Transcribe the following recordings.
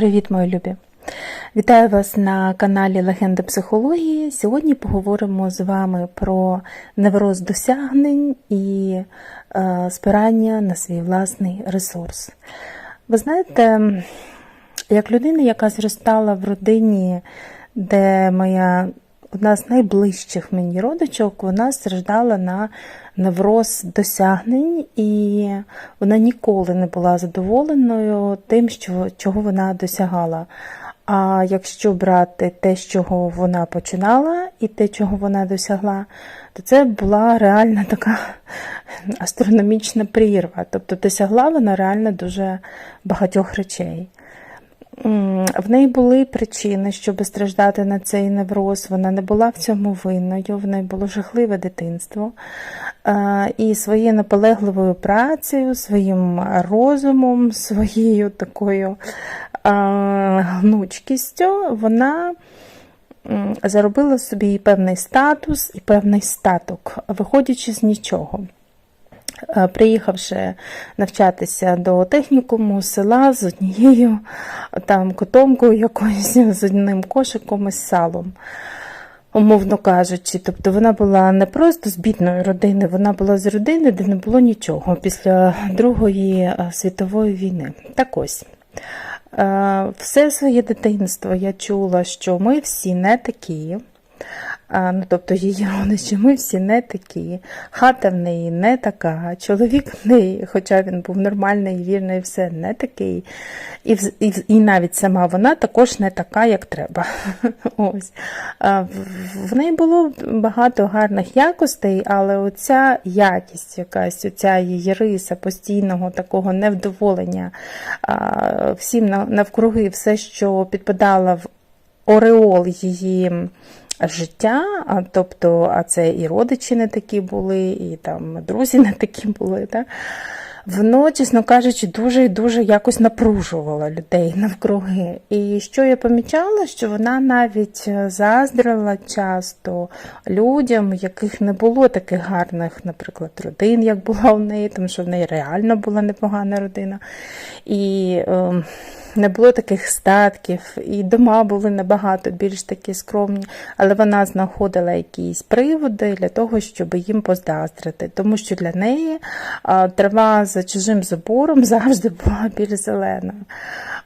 Привіт, мої любі! Вітаю вас на каналі Легенда психології. Сьогодні поговоримо з вами про невроз досягнень і е, спирання на свій власний ресурс. Ви знаєте, як людина, яка зростала в родині, де моя одна з найближчих мені родичок, вона страждала на невроз досягнень, і вона ніколи не була задоволеною тим, що, чого вона досягала. А якщо брати те, з чого вона починала, і те, чого вона досягла, то це була реальна така астрономічна прірва. Тобто досягла вона реально дуже багатьох речей. В неї були причини, щоб страждати на цей невроз. Вона не була в цьому винною, в неї було жахливе дитинство. І своєю наполегливою працею, своїм розумом, своєю такою гнучкістю вона заробила собі і певний статус і певний статок, виходячи з нічого. Приїхавши навчатися до технікуму села з однією там котомкою якоюсь, з одним кошиком із салом, умовно кажучи. Тобто вона була не просто з бідної родини, вона була з родини, де не було нічого після Другої світової війни. Так ось. Все своє дитинство я чула, що ми всі не такі. Ну, Тобто її родичі, ми всі не такі, хата в неї не така, чоловік в неї, хоча він був нормальний, вірний, все не такий. І і, і навіть сама вона також не така, як треба. Ось. В неї було багато гарних якостей, але оця якість, якась, оця її риса постійного такого невдоволення всім навкруги, все, що підпадало в ореол її життя, тобто, а це і родичі не такі були, і там друзі не такі були. Так? Воно, чесно кажучи, дуже і дуже якось напружувало людей навкруги. І що я помічала, що вона навіть заздрила часто людям, яких не було таких гарних, наприклад, родин, як була в неї, тому що в неї реально була непогана родина. І е, не було таких статків, і дома були набагато більш такі скромні, але вона знаходила якісь приводи для того, щоб їм поздаздрити, тому що для неї трава за чужим забором завжди була більш зеленою.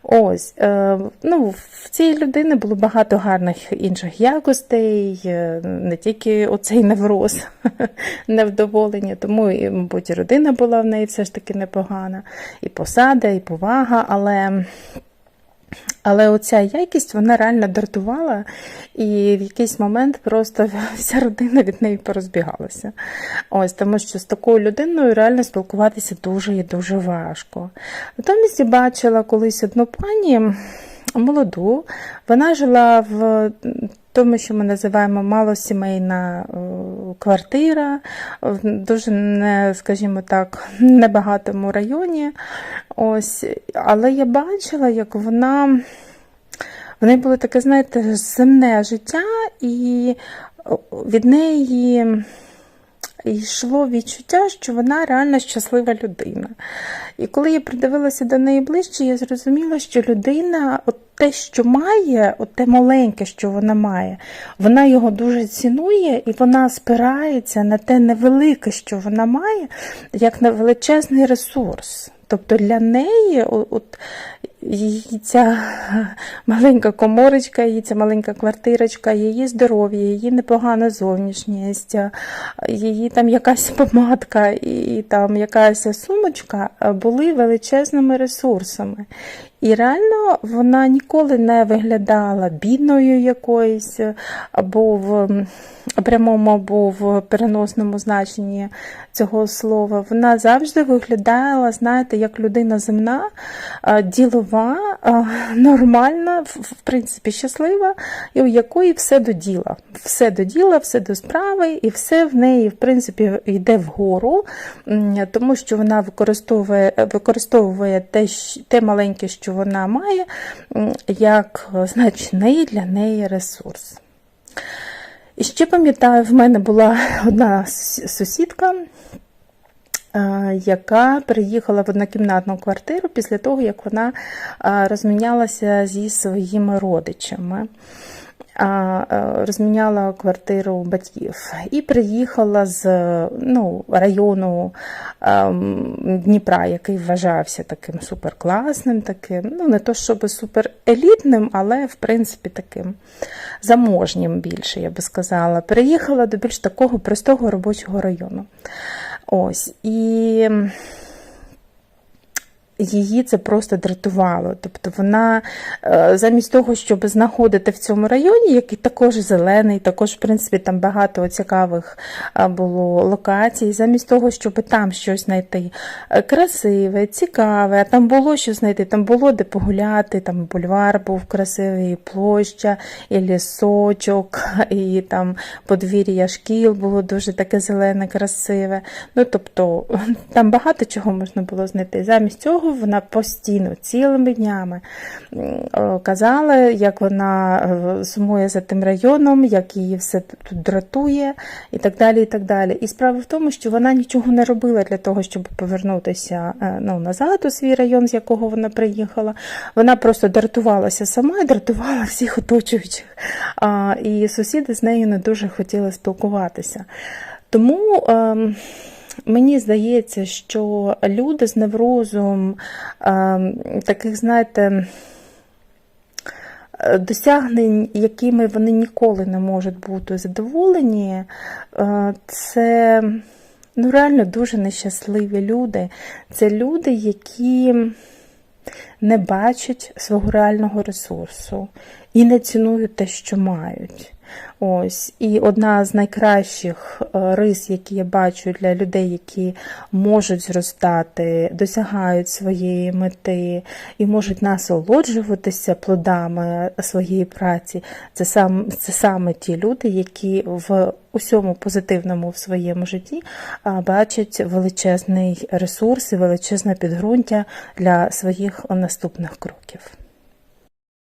Ось, е, ну, В цій людини було багато гарних інших якостей, е, не тільки оцей невроз, невдоволення, тому, і, мабуть, і родина була в неї все ж таки непогана, і посада, і повага, але. Але оця якість вона реально дратувала, і в якийсь момент просто вся родина від неї порозбігалася. Ось, Тому що з такою людиною реально спілкуватися дуже і дуже важко. Натомість я бачила колись одну пані молоду, вона жила в тому, що ми називаємо малосімейна е, квартира, дуже, не, скажімо так, небагатому районі. Ось, Але я бачила, як вона. В неї було таке, знаєте, земне життя, і від неї йшло відчуття, що вона реально щаслива людина. І коли я придивилася до неї ближче, я зрозуміла, що людина, от те, що має, от те маленьке, що вона має, вона його дуже цінує і вона спирається на те невелике, що вона має, як на величезний ресурс. Тобто для неї от, її ця маленька коморочка, її ця маленька квартирочка, її здоров'я, її непогана зовнішність, її там якась помадка і там якась сумочка були величезними ресурсами. І реально вона ніколи не виглядала бідною якоюсь, або в прямому, або в переносному значенні цього слова. Вона завжди виглядала, знаєте, як людина земна, ділова, нормальна, в принципі, щаслива, і у якої все до діла. Все до діла, все до справи, і все в неї, в принципі, йде вгору, тому що вона використовує використовує те, те маленьке, що вона має, як значний для неї ресурс. І ще пам'ятаю, в мене була одна сусідка, е, яка приїхала в однокімнатну квартиру після того, як вона е, розмінялася зі своїми родичами. Е, розміняла квартиру батьків і приїхала з ну, району ем, Дніпра, який вважався таким суперкласним, таким, ну не то щоб суперелітним, але в принципі таким заможнім більше, я би сказала. Переїхала до більш такого простого робочого району. Ось. І її це просто дратувало. Тобто вона е, замість того, щоб знаходити в цьому районі, який також зелений, також, в принципі, там багато цікавих е, було локацій, замість того, щоб там щось знайти е, красиве, цікаве, а там було що знайти, там було де погуляти, там бульвар був красивий, і площа, і лісочок, і там подвір'я шкіл було дуже таке зелене, красиве. Ну, тобто, там багато чого можна було знайти. Замість цього вона постійно, цілими днями казала, як вона е, сумує за тим районом, як її все тут дратує, і так далі. І так далі. І справа в тому, що вона нічого не робила для того, щоб повернутися е, ну, назад у свій район, з якого вона приїхала. Вона просто дратувалася сама і дратувала всіх оточуючих. І сусіди з нею не дуже хотіли спілкуватися. Тому. Мені здається, що люди з неврозом таких, знаєте, досягнень, якими вони ніколи не можуть бути задоволені, це ну, реально дуже нещасливі люди. Це люди, які не бачать свого реального ресурсу і не цінують те, що мають. Ось і одна з найкращих е, рис, які я бачу для людей, які можуть зростати, досягають своєї мети і можуть насолоджуватися плодами своєї праці. Це сам це саме ті люди, які в усьому позитивному в своєму житті бачать величезний ресурс і величезне підґрунтя для своїх наступних кроків.